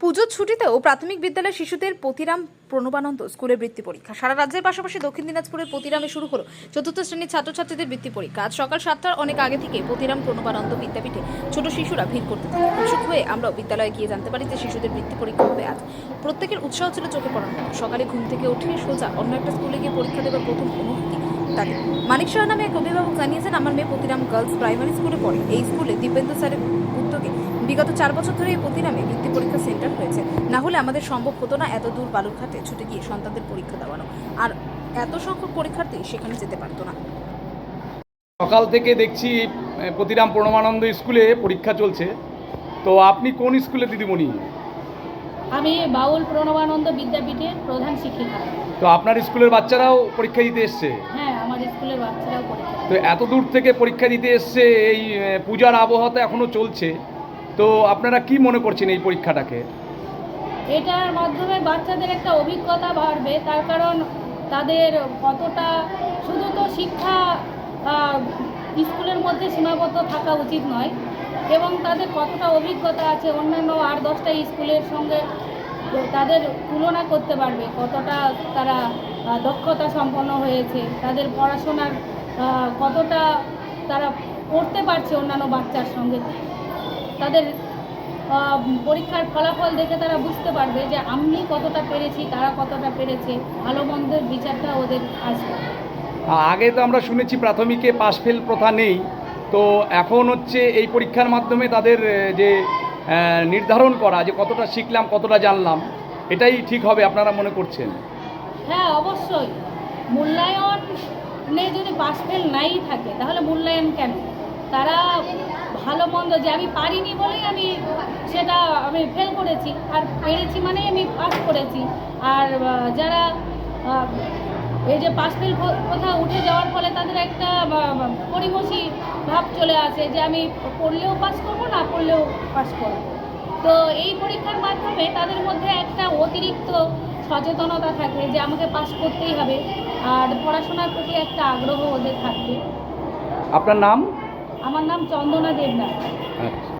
পুজোর ছুটিতেও প্রাথমিক বিদ্যালয়ের শিশুদের প্রতিরাম প্রণবানন্দ স্কুলের বৃত্তি পরীক্ষা। সারা রাজ্যের পাশাপাশি দক্ষিণ দিনাজপুরের পতিরামে শুরু হলো চতুর্থ শ্রেণির ছাত্রছাত্রীদের বৃত্তি পরীক্ষা। আজ সকাল সাতটার অনেক আগে থেকে প্রতিরাম প্রণবানন্দ বিদ্যাপীঠে ছোট শিশুরা ভিড় করতে থাকে। উৎসুক হয়ে আমরাও বিদ্যালয়ে গিয়ে জানতে পারি যে শিশুদের বৃত্তি পরীক্ষা হবে আজ। প্রত্যেকের উৎসাহ ছিল চোখে পড়ার মতো। সকালে ঘুম থেকে উঠে সোজা অন্য একটা স্কুলে গিয়ে পরীক্ষা দেবার প্রথম অনুভূতি তাদের। মানিক শাহ নামে এক অভিভাবক জানিয়েছেন, আমার মেয়ে প্রতিরাম গার্লস প্রাইমারি স্কুলে পড়ে। এই স্কুলে দিব্যেন্দু স্যারের বিগত চার বছর ধরে এই প্রতিরামে বৃত্তি পরীক্ষা সেন্টার হয়েছে। না হলে আমাদের সম্ভব হতো না এত দূর বালুরঘাটে ছুটে গিয়ে সন্তানদের পরীক্ষা দেওয়ানো। আর এত সংখ্যক পরীক্ষার্থী সেখানে যেতে পারতো না। সকাল থেকে দেখছি প্রতিরাম প্রণমানন্দ স্কুলে পরীক্ষা চলছে। তো আপনি কোন স্কুলে দিদিমণি? আমি বাউল প্রণবানন্দ বিদ্যাপীঠের প্রধান শিক্ষিকা। তো আপনার স্কুলের বাচ্চারাও পরীক্ষা দিতে এসছে? হ্যাঁ আমার স্কুলের বাচ্চারাও পরীক্ষা তো এত দূর থেকে পরীক্ষা দিতে এসছে এই পূজার আবহাওয়াতে এখনও চলছে। তো আপনারা কি মনে করছেন এই পরীক্ষাটাকে? এটার মাধ্যমে বাচ্চাদের একটা অভিজ্ঞতা বাড়বে, তার কারণ তাদের কতটা শুধু তো শিক্ষা স্কুলের মধ্যে সীমাবদ্ধ থাকা উচিত নয়, এবং তাদের কতটা অভিজ্ঞতা আছে, অন্যান্য আর দশটা স্কুলের সঙ্গে তাদের তুলনা করতে পারবে, কতটা তারা দক্ষতা সম্পন্ন হয়েছে, তাদের পড়াশোনার কতটা তারা পড়তে পারছে অন্যান্য বাচ্চার সঙ্গে। তাদের পরীক্ষার ফলাফল দেখে তারা বুঝতে পারবে যে আমি কতটা পেরেছি তারা কতটা পেরেছে। ভালো মন্দের বিচারটা ওদের আসবে আগে তো আমরা শুনেছি প্রাথমিকে পাশ ফেল প্রথা নেই। তো এখন হচ্ছে এই পরীক্ষার মাধ্যমে তাদের যে নির্ধারণ করা যে কতটা শিখলাম কতটা জানলাম এটাই ঠিক হবে আপনারা মনে করছেন? হ্যাঁ অবশ্যই। মূল্যায়নে যদি পাস ফেল নাই থাকে তাহলে মূল্যায়ন কেন? তারা ভালো মন্দ যে আমি পারিনি বলেই আমি সেটা আমি ফেল করেছি। আর পেরেছি মানে আমি পাস করেছি। আর যারা এই যে পাস ফেল কথা উঠে যাওয়ার ফলে তাদের একটা পরিমসী ভাব চলে আসে যে আমি পড়লেও পাস করব, না পড়লেও পাস করব। তো এই পরীক্ষার মাধ্যমে তাদের মধ্যে একটা অতিরিক্ত সচেতনতা থাকে যে আমাকে পাস করতেই হবে। আর পড়াশোনার প্রতি একটা আগ্রহ ওদের থাকবে। আপনার নাম? আমার নাম চন্দনা দেবনাথ। আচ্ছা।